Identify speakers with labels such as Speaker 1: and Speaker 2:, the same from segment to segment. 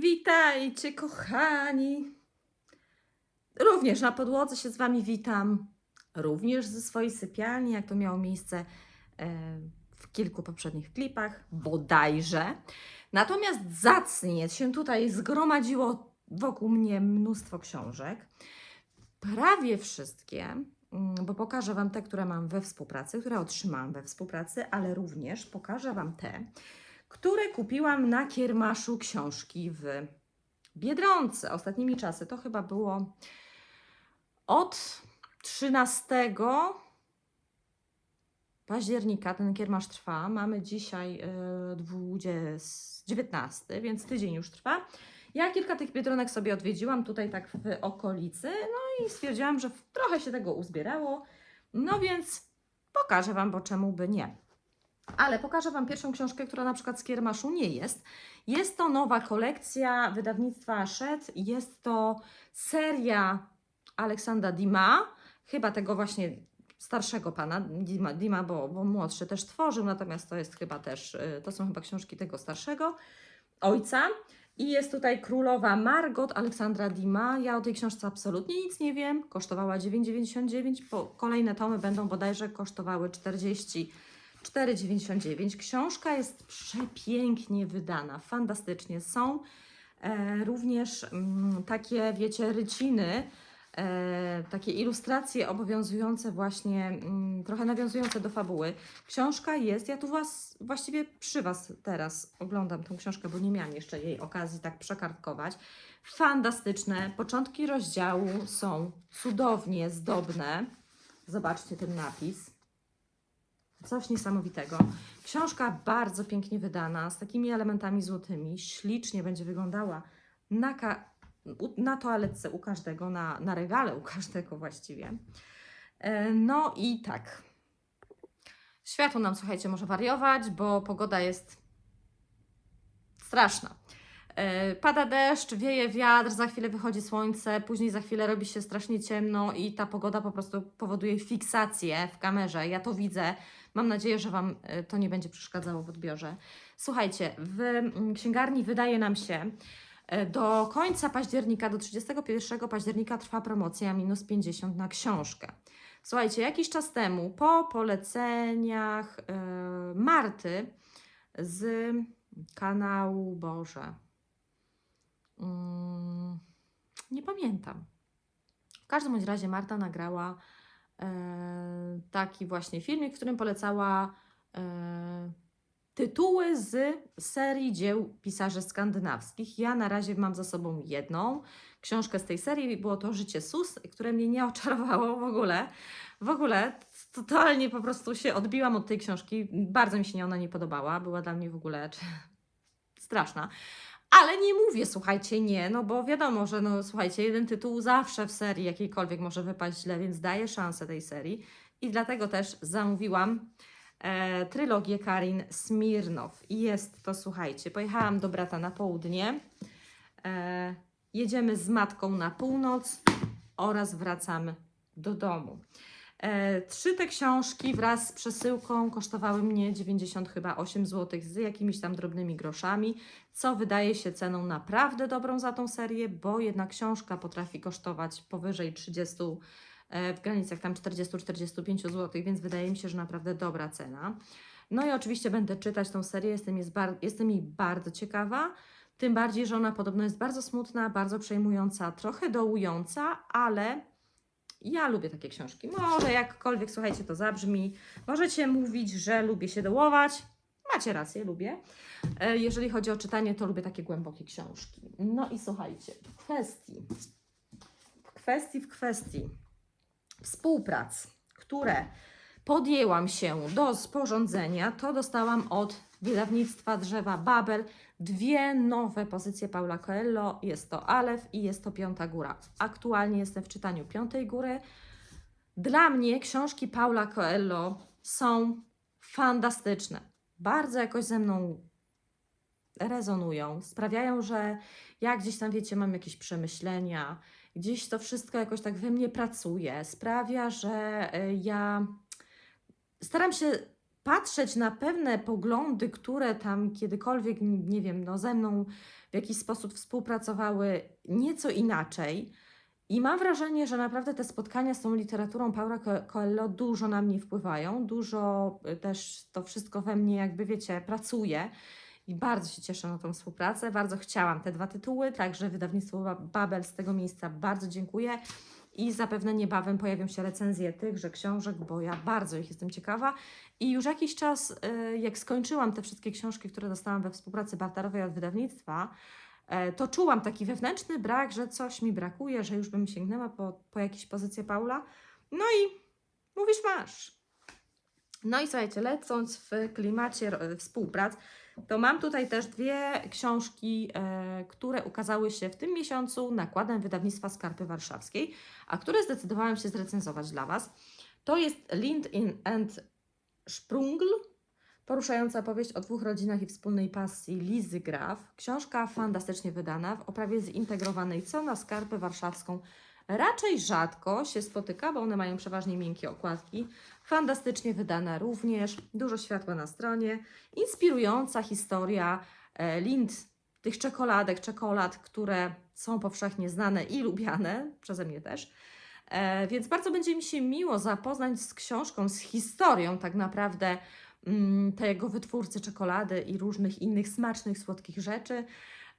Speaker 1: Witajcie, kochani. Również na podłodze się z Wami witam. Również ze swojej sypialni, jak to miało miejsce e, w kilku poprzednich klipach, bodajże. Natomiast zacnie się tutaj zgromadziło wokół mnie mnóstwo książek. Prawie wszystkie, mm, bo pokażę Wam te, które mam we współpracy, które otrzymałam we współpracy, ale również pokażę Wam te, które kupiłam na kiermaszu książki w Biedronce. Ostatnimi czasy to chyba było od 13 października. Ten kiermasz trwa. Mamy dzisiaj e, 20, 19, więc tydzień już trwa. Ja kilka tych biedronek sobie odwiedziłam tutaj tak w okolicy, no i stwierdziłam, że trochę się tego uzbierało. No więc pokażę Wam, bo czemu by nie. Ale pokażę Wam pierwszą książkę, która na przykład z Kiermaszu nie jest. Jest to nowa kolekcja wydawnictwa Ashet. Jest to seria Aleksandra Dima, chyba tego właśnie starszego pana Dima, Dima bo, bo młodszy też tworzył, natomiast to jest chyba też, y, to są chyba książki tego starszego ojca. I jest tutaj Królowa Margot Aleksandra Dima. Ja o tej książce absolutnie nic nie wiem. Kosztowała 9,99. Po kolejne tomy będą bodajże kosztowały 40 4,99. Książka jest przepięknie wydana, fantastycznie. Są e, również mm, takie, wiecie, ryciny, e, takie ilustracje obowiązujące właśnie, mm, trochę nawiązujące do fabuły. Książka jest, ja tu Was, właściwie przy Was teraz oglądam tę książkę, bo nie miałam jeszcze jej okazji tak przekartkować. Fantastyczne. Początki rozdziału są cudownie zdobne. Zobaczcie ten napis. Coś niesamowitego. Książka bardzo pięknie wydana, z takimi elementami złotymi. Ślicznie będzie wyglądała na, na toaletce u każdego, na, na regale u każdego właściwie. E, No i tak. Światło nam, słuchajcie, może wariować, bo pogoda jest straszna. E, Pada deszcz, wieje wiatr, za chwilę wychodzi słońce, później za chwilę robi się strasznie ciemno i ta pogoda po prostu powoduje fiksację w kamerze. Ja to widzę. Mam nadzieję, że Wam e, to nie będzie przeszkadzało w odbiorze. Słuchajcie, w mm, księgarni wydaje nam się, e, do końca października, do 31 października trwa promocja minus 50 na książkę. Słuchajcie, jakiś czas temu, po poleceniach e, Marty z kanału Boże, nie pamiętam. W każdym bądź razie Marta nagrała e, taki właśnie filmik, w którym polecała e, tytuły z serii dzieł pisarzy skandynawskich. Ja na razie mam za sobą jedną książkę z tej serii, było to Życie Sus, które mnie nie oczarowało w ogóle. W ogóle totalnie po prostu się odbiłam od tej książki. Bardzo mi się ona nie podobała. Była dla mnie w ogóle straszna. Ale nie mówię, słuchajcie, nie, no bo wiadomo, że no słuchajcie, jeden tytuł zawsze w serii jakiejkolwiek może wypaść źle, więc daję szansę tej serii. I dlatego też zamówiłam e, trylogię Karin Smirnow. I jest to, słuchajcie, pojechałam do brata na południe, e, jedziemy z matką na północ oraz wracamy do domu. E, trzy te książki wraz z przesyłką kosztowały mnie 90 chyba 8 zł z jakimiś tam drobnymi groszami, co wydaje się ceną naprawdę dobrą za tą serię, bo jedna książka potrafi kosztować powyżej 30 e, w granicach tam 40-45 zł, więc wydaje mi się, że naprawdę dobra cena. No i oczywiście będę czytać tą serię, jestem, jest bar- jestem jej bardzo ciekawa. Tym bardziej, że ona podobno jest bardzo smutna, bardzo przejmująca, trochę dołująca, ale ja lubię takie książki. Może jakkolwiek, słuchajcie, to zabrzmi. Możecie mówić, że lubię się dołować. Macie rację, lubię. E, Jeżeli chodzi o czytanie, to lubię takie głębokie książki. No i słuchajcie, w kwestii, w kwestii, w kwestii współprac, które podjęłam się do sporządzenia, to dostałam od wydawnictwa Drzewa Babel dwie nowe pozycje Paula Coelho. Jest to Alef i jest to Piąta Góra. Aktualnie jestem w czytaniu Piątej Góry. Dla mnie książki Paula Coelho są fantastyczne. Bardzo jakoś ze mną rezonują, sprawiają, że ja gdzieś tam, wiecie, mam jakieś przemyślenia, gdzieś to wszystko jakoś tak we mnie pracuje, sprawia, że y, ja staram się patrzeć na pewne poglądy, które tam kiedykolwiek, nie wiem, no ze mną w jakiś sposób współpracowały nieco inaczej. I mam wrażenie, że naprawdę te spotkania z tą literaturą Paula Co- Coelho dużo na mnie wpływają, dużo y, też to wszystko we mnie, jakby wiecie, pracuje. I bardzo się cieszę na tą współpracę. Bardzo chciałam te dwa tytuły, także wydawnictwo Ba- Babel z tego miejsca bardzo dziękuję. I zapewne niebawem pojawią się recenzje tychże książek, bo ja bardzo ich jestem ciekawa. I już jakiś czas, y, jak skończyłam te wszystkie książki, które dostałam we współpracy barterowej od wydawnictwa, e, to czułam taki wewnętrzny brak, że coś mi brakuje, że już bym sięgnęła po, po jakieś pozycje Paula. No i mówisz, masz. No i słuchajcie, lecąc w klimacie współprac, to mam tutaj też dwie książki, e, które ukazały się w tym miesiącu nakładem wydawnictwa Skarpy Warszawskiej, a które zdecydowałam się zrecenzować dla Was. To jest Lind in and Sprungl, poruszająca powieść o dwóch rodzinach i wspólnej pasji Lizy Graf. Książka fantastycznie wydana, w oprawie zintegrowanej, co na Skarpę Warszawską raczej rzadko się spotyka, bo one mają przeważnie miękkie okładki. Fantastycznie wydana również, dużo światła na stronie, inspirująca historia e, Lind, tych czekoladek, czekolad, które są powszechnie znane i lubiane, przeze mnie też. E, więc bardzo będzie mi się miło zapoznać z książką, z historią tak naprawdę mm, tego wytwórcy czekolady i różnych innych smacznych, słodkich rzeczy.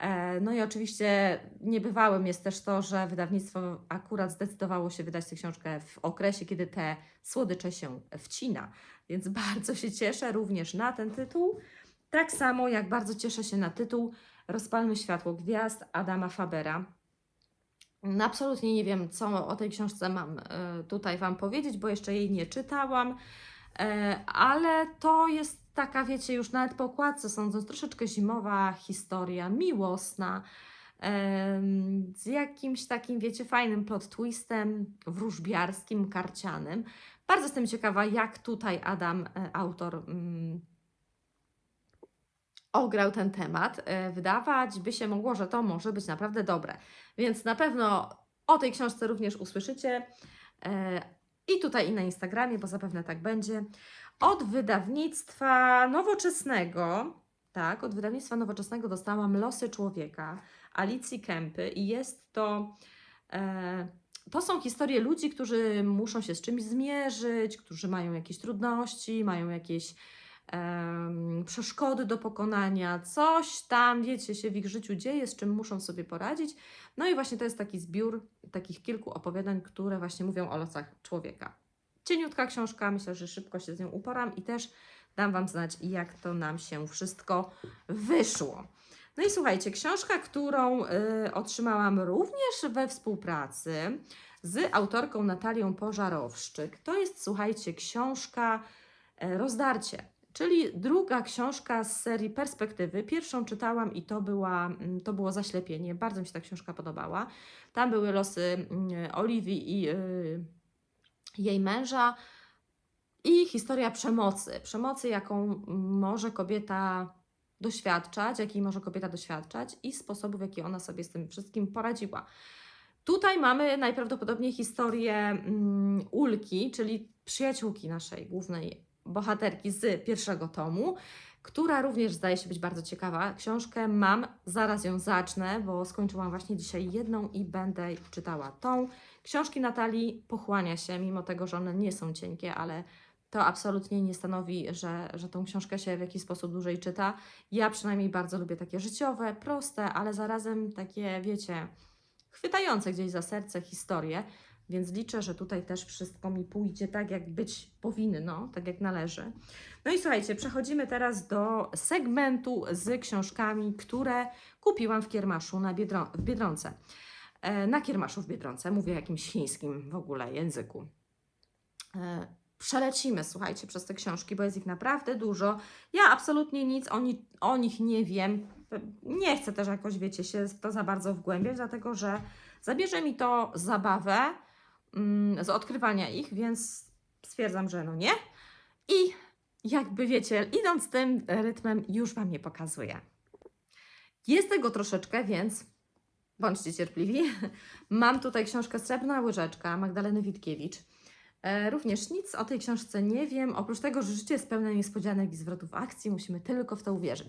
Speaker 1: E, No i oczywiście niebywałym jest też to, że wydawnictwo akurat zdecydowało się wydać tę książkę w okresie, kiedy te słodycze się wcina. Więc bardzo się cieszę również na ten tytuł. Tak samo jak bardzo cieszę się na tytuł Rozpalmy światło gwiazd Adama Fabera. Absolutnie nie wiem, co o tej książce mam e, tutaj Wam powiedzieć, bo jeszcze jej nie czytałam, E, ale to jest taka, wiecie, już nawet po okładce sądząc, troszeczkę zimowa historia, miłosna, z jakimś takim, wiecie, fajnym plot twistem wróżbiarskim, karcianym. Bardzo jestem ciekawa, jak tutaj Adam, e, autor, mm, ograł ten temat. E, Wydawać by się mogło, że to może być naprawdę dobre. Więc na pewno o tej książce również usłyszycie. E, I tutaj i na Instagramie, bo zapewne tak będzie. Od wydawnictwa nowoczesnego, tak, od wydawnictwa nowoczesnego dostałam Losy Człowieka Alicji Kępy i jest to. E, to są historie ludzi, którzy muszą się z czymś zmierzyć, którzy mają jakieś trudności, mają jakieś przeszkody do pokonania, coś tam, wiecie, się w ich życiu dzieje, z czym muszą sobie poradzić. No i właśnie to jest taki zbiór takich kilku opowiadań, które właśnie mówią o losach człowieka. Cieniutka książka, myślę, że szybko się z nią uporam i też dam Wam znać, jak to nam się wszystko wyszło. No i słuchajcie, książka, którą y, otrzymałam również we współpracy z autorką Natalią Pożarowszczyk, to jest, słuchajcie, książka e, Rozdarcie, czyli druga książka z serii Perspektywy. Pierwszą czytałam i to, była, mm, to było Zaślepienie. Bardzo mi się ta książka podobała. Tam były losy mm, Oliwii i y, jej męża i historia przemocy. Przemocy, jaką może kobieta doświadczać, jakiej może kobieta doświadczać i sposobów, w jaki ona sobie z tym wszystkim poradziła. Tutaj mamy najprawdopodobniej historię mm, Ulki, czyli przyjaciółki naszej głównej bohaterki z pierwszego tomu, która również zdaje się być bardzo ciekawa. Książkę mam, zaraz ją zacznę, bo skończyłam właśnie dzisiaj jedną i będę czytała tą. Książki Natalii pochłania się, mimo tego, że one nie są cienkie, ale to absolutnie nie stanowi, że, że tą książkę się w jakiś sposób dłużej czyta. Ja przynajmniej bardzo lubię takie życiowe, proste, ale zarazem takie, wiecie, chwytające gdzieś za serce historie, więc liczę, że tutaj też wszystko mi pójdzie tak, jak być powinno, tak jak należy. No i słuchajcie, przechodzimy teraz do segmentu z książkami, które kupiłam w Kiermaszu na Biedro- w Biedronce. E, Na Kiermaszu w Biedronce, mówię jakimś chińskim w ogóle języku. E, Przelecimy, słuchajcie, przez te książki, bo jest ich naprawdę dużo. Ja absolutnie nic o, ni- o nich nie wiem. Nie chcę też jakoś, wiecie, się w to za bardzo wgłębiać, dlatego że zabierze mi to zabawę mm, z odkrywania ich, więc stwierdzam, że no nie. I jakby wiecie, idąc tym rytmem, już Wam je pokazuję. Jest tego troszeczkę, więc bądźcie cierpliwi. Mam tutaj książkę Srebrna łyżeczka Magdaleny Witkiewicz. E, Również nic o tej książce nie wiem, oprócz tego, że życie jest pełne niespodzianek i zwrotów akcji, musimy tylko w to uwierzyć.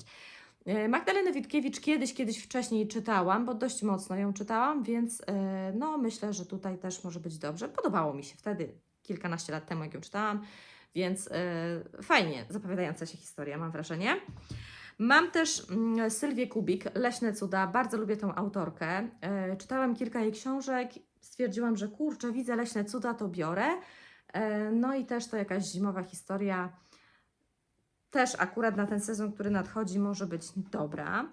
Speaker 1: E, Magdalenę Witkiewicz kiedyś, kiedyś wcześniej czytałam, bo dość mocno ją czytałam, więc e, no myślę, że tutaj też może być dobrze. Podobało mi się wtedy, kilkanaście lat temu, jak ją czytałam, więc fajnie zapowiadająca się historia, mam wrażenie. Mam też mm, Sylwię Kubik, Leśne Cuda. Bardzo lubię tą autorkę. E, czytałam kilka jej książek. Stwierdziłam, że kurczę, widzę Leśne Cuda, to biorę. E, no i też to jakaś zimowa historia. Też akurat na ten sezon, który nadchodzi, może być dobra.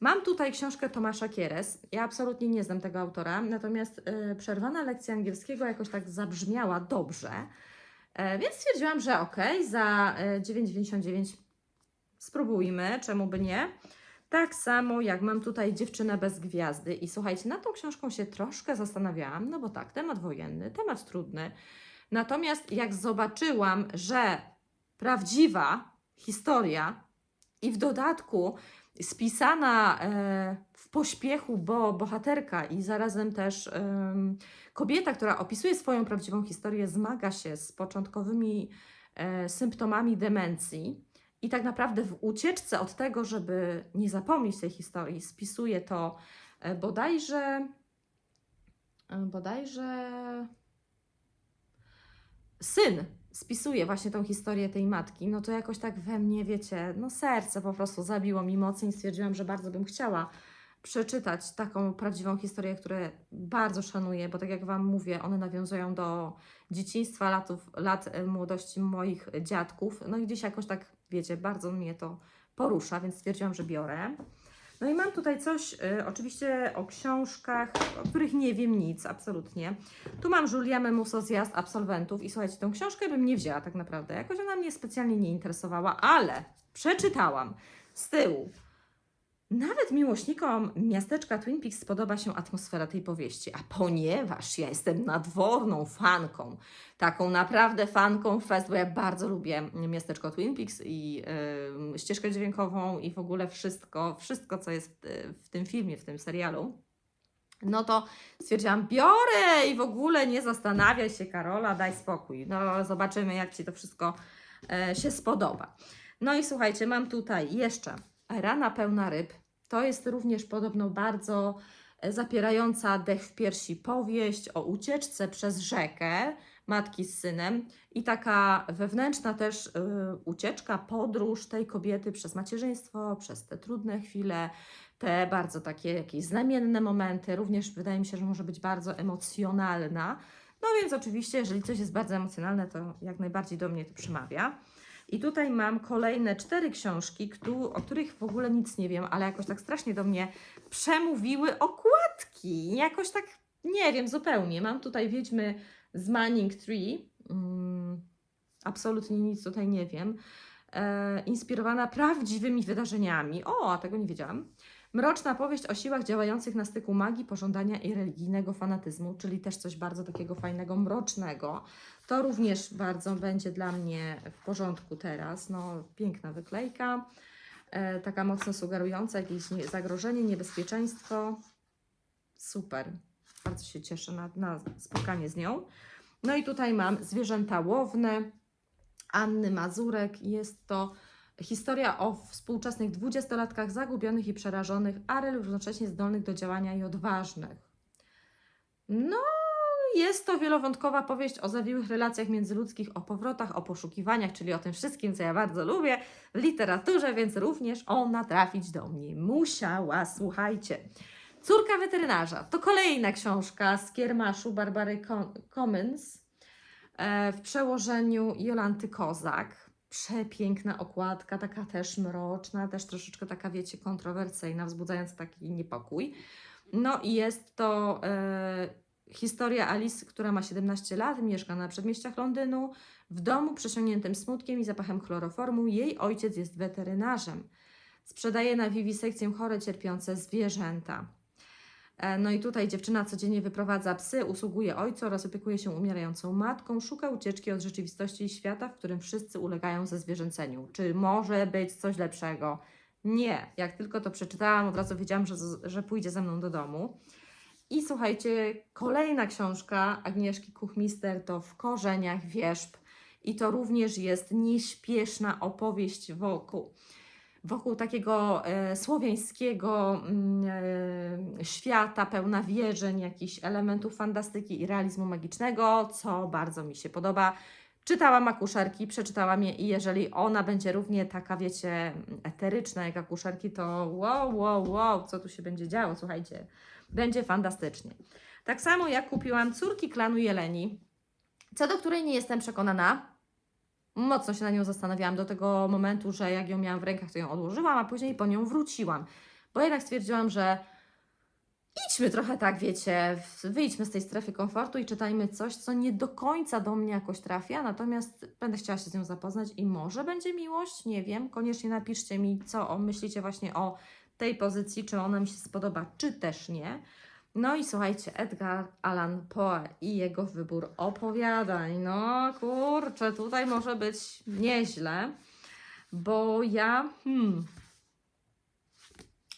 Speaker 1: Mam tutaj książkę Tomasza Kieres. Ja absolutnie nie znam tego autora, natomiast e, przerwana lekcja angielskiego jakoś tak zabrzmiała dobrze. Więc stwierdziłam, że okej, za e, 9,99 spróbujmy, czemu by nie. Tak samo jak mam tutaj Dziewczynę bez gwiazdy i słuchajcie, nad tą książką się troszkę zastanawiałam, no bo tak, temat wojenny, temat trudny. Natomiast jak zobaczyłam, że prawdziwa historia i w dodatku spisana e, w pośpiechu, bo bohaterka i zarazem też kobieta, która opisuje swoją prawdziwą historię, zmaga się z początkowymi e, symptomami demencji i tak naprawdę w ucieczce od tego, żeby nie zapomnieć tej historii, spisuje to e, bodajże e, bodajże syn spisuje właśnie tą historię tej matki, no to jakoś tak we mnie, wiecie, no serce po prostu zabiło mi mocno i stwierdziłam, że bardzo bym chciała przeczytać taką prawdziwą historię, którą bardzo szanuję, bo tak jak Wam mówię, one nawiązują do dzieciństwa, latów, lat e, młodości moich dziadków, no i gdzieś jakoś tak, wiecie, bardzo mnie to porusza, więc stwierdziłam, że biorę. No i mam tutaj coś, y, oczywiście o książkach, o których nie wiem nic, absolutnie. Tu mam Julia Memuso Zjazd Absolwentów i słuchajcie, tą książkę bym nie wzięła tak naprawdę. Jakoś ona mnie specjalnie nie interesowała, ale przeczytałam z tyłu. Nawet miłośnikom miasteczka Twin Peaks spodoba się atmosfera tej powieści, a ponieważ ja jestem nadworną fanką, taką naprawdę fanką fest, bo ja bardzo lubię miasteczko Twin Peaks i y, ścieżkę dźwiękową i w ogóle wszystko, wszystko co jest w, w tym filmie, w tym serialu, no to stwierdziłam, biorę i w ogóle nie zastanawiaj się, Karola, daj spokój. No, zobaczymy, jak Ci to wszystko e, się spodoba. No i słuchajcie, mam tutaj jeszcze Rana pełna ryb. To jest również podobno bardzo e, zapierająca dech w piersi powieść o ucieczce przez rzekę matki z synem i taka wewnętrzna też y, ucieczka, podróż tej kobiety przez macierzyństwo, przez te trudne chwile, te bardzo takie jakieś znamienne momenty. Również wydaje mi się, że może być bardzo emocjonalna. No więc oczywiście, jeżeli coś jest bardzo emocjonalne, to jak najbardziej do mnie to przemawia. I tutaj mam kolejne cztery książki, o których w ogóle nic nie wiem, ale jakoś tak strasznie do mnie przemówiły okładki. Jakoś tak nie wiem zupełnie. Mam tutaj Wiedźmy z Manning Tree. Mm, absolutnie nic tutaj nie wiem. E, inspirowana prawdziwymi wydarzeniami. O, a tego nie wiedziałam. Mroczna powieść o siłach działających na styku magii, pożądania i religijnego fanatyzmu, czyli też coś bardzo takiego fajnego, mrocznego. To również bardzo będzie dla mnie w porządku teraz. No, piękna wyklejka, e, taka mocno sugerująca jakieś nie, zagrożenie, niebezpieczeństwo. Super. Bardzo się cieszę na, na spotkanie z nią. No i tutaj mam zwierzęta łowne Anny Mazurek. Jest to historia o współczesnych dwudziestolatkach zagubionych i przerażonych, ale równocześnie zdolnych do działania i odważnych. No, jest to wielowątkowa powieść o zawiłych relacjach międzyludzkich, o powrotach, o poszukiwaniach, czyli o tym wszystkim, co ja bardzo lubię w literaturze, więc również ona trafić do mnie musiała. Słuchajcie. Córka weterynarza to kolejna książka z kiermaszu Barbary Commons e, w przełożeniu Jolanty Kozak. Przepiękna okładka, taka też mroczna, też troszeczkę taka, wiecie, kontrowersyjna, wzbudzająca taki niepokój. No i jest to e, historia Alice, która ma 17 lat, mieszka na przedmieściach Londynu, w domu przesiągniętym smutkiem i zapachem chloroformu. Jej ojciec jest weterynarzem. Sprzedaje na wiwisekcję chore, cierpiące zwierzęta. E, No i tutaj dziewczyna codziennie wyprowadza psy, usługuje ojcu oraz opiekuje się umierającą matką, szuka ucieczki od rzeczywistości i świata, w którym wszyscy ulegają ze zwierzęceniu. Czy może być coś lepszego? Nie. Jak tylko to przeczytałam, od razu wiedziałam, że, że pójdzie ze mną do domu. I słuchajcie, kolejna książka Agnieszki Kuchmister to W korzeniach wierzb. I to również jest nieśpieszna opowieść wokół, wokół takiego e, słowiańskiego mm, e, świata, pełna wierzeń, jakichś elementów fantastyki i realizmu magicznego, co bardzo mi się podoba. Czytałam akuszerki, przeczytałam je i jeżeli ona będzie równie taka, wiecie, eteryczna jak akuszerki, to wow, wow, wow, co tu się będzie działo, słuchajcie, będzie fantastycznie. Tak samo jak kupiłam Córki Klanu Jeleni, co do której nie jestem przekonana. Mocno się na nią zastanawiałam do tego momentu, że jak ją miałam w rękach, to ją odłożyłam, a później po nią wróciłam. Bo jednak stwierdziłam, że idźmy trochę tak, wiecie, wyjdźmy z tej strefy komfortu i czytajmy coś, co nie do końca do mnie jakoś trafia, natomiast będę chciała się z nią zapoznać i może będzie miłość, nie wiem. Koniecznie napiszcie mi, co myślicie właśnie o tej pozycji, czy ona mi się spodoba, czy też nie. No i słuchajcie, Edgar Allan Poe i jego wybór opowiadań. No kurczę, tutaj może być nieźle, bo ja hmm,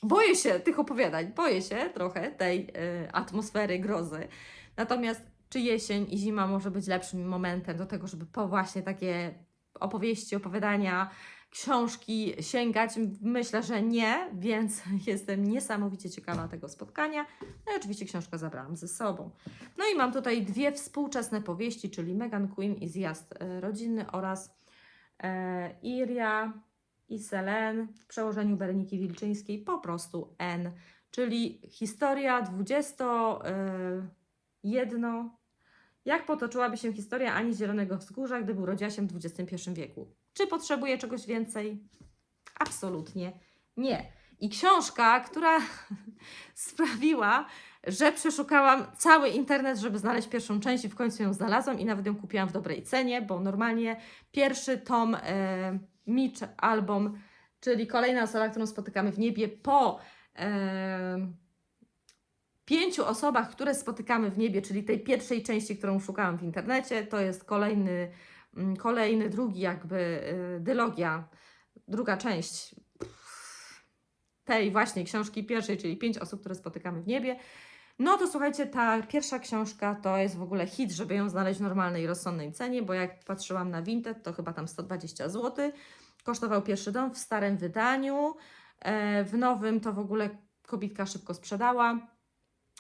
Speaker 1: boję się tych opowiadań, boję się trochę tej y, atmosfery grozy. Natomiast czy jesień i zima może być lepszym momentem do tego, żeby po właśnie takie opowieści, opowiadania, książki sięgać? Myślę, że nie, więc jestem niesamowicie ciekawa tego spotkania. No i oczywiście książkę zabrałam ze sobą. No i mam tutaj dwie współczesne powieści, czyli Megan Queen i Zjazd e, rodzinny oraz e, Iria i Selen w przełożeniu Bereniki Wilczyńskiej, po prostu N, czyli historia 21. Jak potoczyłaby się historia Ani Zielonego Wzgórza, gdyby urodziła się w XXI wieku? Czy potrzebuje czegoś więcej? Absolutnie nie. I książka, która sprawiła, że przeszukałam cały internet, żeby znaleźć pierwszą część i w końcu ją znalazłam i nawet ją kupiłam w dobrej cenie, bo normalnie pierwszy tom e, Mitch Album, czyli kolejna osoba, którą spotykamy w niebie po e, pięciu osobach, które spotykamy w niebie, czyli tej pierwszej części, którą szukałam w internecie, to jest kolejny, mm, kolejny drugi jakby e, dylogia, druga część tej właśnie książki pierwszej, czyli pięć osób, które spotykamy w niebie. No to słuchajcie, ta pierwsza książka to jest w ogóle hit, żeby ją znaleźć w normalnej, rozsądnej cenie, bo jak patrzyłam na Vinted, to chyba tam 120 zł. Kosztował pierwszy dom w starym wydaniu. E, W nowym to w ogóle kobitka szybko sprzedała.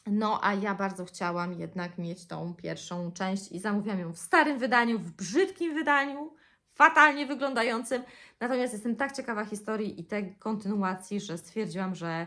Speaker 1: No, a ja bardzo chciałam jednak mieć tą pierwszą część i zamówiłam ją w starym wydaniu, w brzydkim wydaniu, fatalnie wyglądającym. Natomiast jestem tak ciekawa historii i tej kontynuacji, że stwierdziłam, że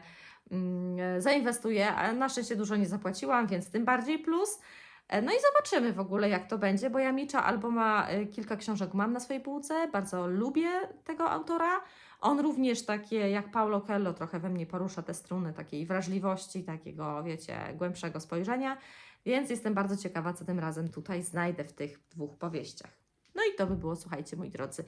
Speaker 1: mm, zainwestuję, na szczęście dużo nie zapłaciłam, więc tym bardziej plus. E, No i zobaczymy w ogóle, jak to będzie, bo ja Micza Alboma e, kilka książek mam na swojej półce, bardzo lubię tego autora. On również takie jak Paulo Coelho trochę we mnie porusza te struny takiej wrażliwości, takiego, wiecie, głębszego spojrzenia, więc jestem bardzo ciekawa, co tym razem tutaj znajdę w tych dwóch powieściach. No i to by było, słuchajcie, moi drodzy,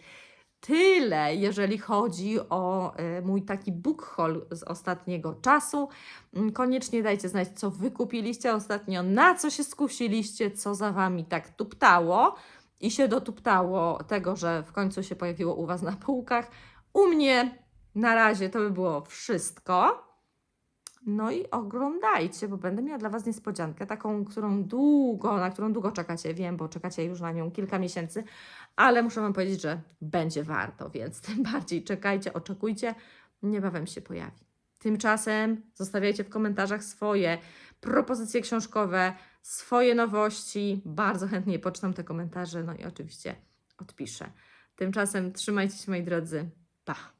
Speaker 1: tyle, jeżeli chodzi o e, mój taki book haul z ostatniego czasu. Mm, Koniecznie dajcie znać, co wy kupiliście ostatnio, na co się skusiliście, co za wami tak tuptało i się dotuptało tego, że w końcu się pojawiło u was na półkach. U mnie na razie to by było wszystko. No i oglądajcie, bo będę miała dla Was niespodziankę, taką, którą długo, na którą długo czekacie, wiem, bo czekacie już na nią kilka miesięcy, ale muszę Wam powiedzieć, że będzie warto, więc tym bardziej czekajcie, oczekujcie, niebawem się pojawi. Tymczasem zostawiajcie w komentarzach swoje propozycje książkowe, swoje nowości. Bardzo chętnie poczytam te komentarze, no i oczywiście odpiszę. Tymczasem trzymajcie się, moi drodzy. Pa!